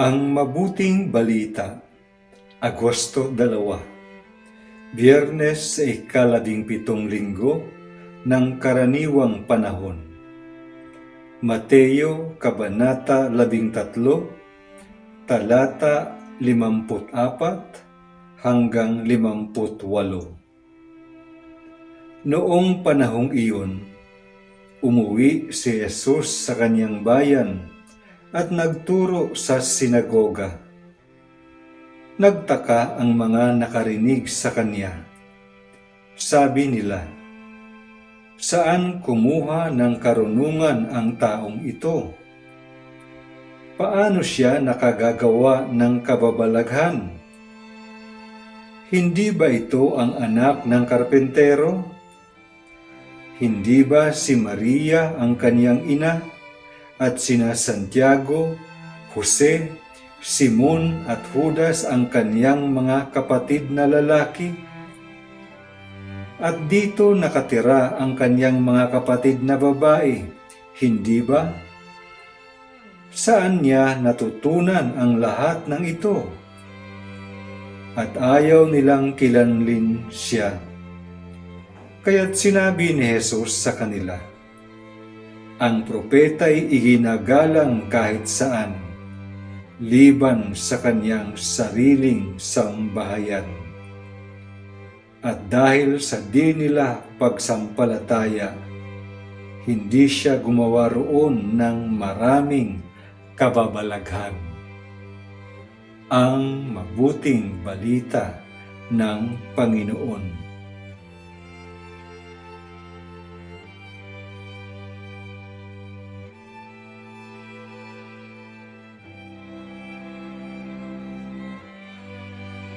Ang Mabuting Balita Agosto 2 Biyernes sa ikalabing pitong linggo ng karaniwang panahon. Mateo Kabanata 13 Talata 54 hanggang 58 Noong panahong iyon, umuwi si Jesus sa kanyang bayan at nagturo sa sinagoga. Nagtaka ang mga nakarinig sa kanya. Sabi nila, Saan kumuha ng karunungan ang taong ito? Paano siya nakagagawa ng kababalaghan? Hindi ba ito ang anak ng karpentero? Hindi ba si Maria ang kanyang ina at sina Santiago, Jose, Simon at Judas ang kanyang mga kapatid na lalaki? At dito nakatira ang kanyang mga kapatid na babae, hindi ba? Saan niya natutunan ang lahat ng ito? At ayaw nilang kilanlin siya. Kaya't sinabi ni Jesus sa kanila, Ang propeta'y iginagalang kahit saan, liban sa kanyang sariling sambahayan. At dahil sa di nila pagsampalataya, hindi siya gumawa roon ng maraming kababalaghan. Ang mabuting balita ng Panginoon.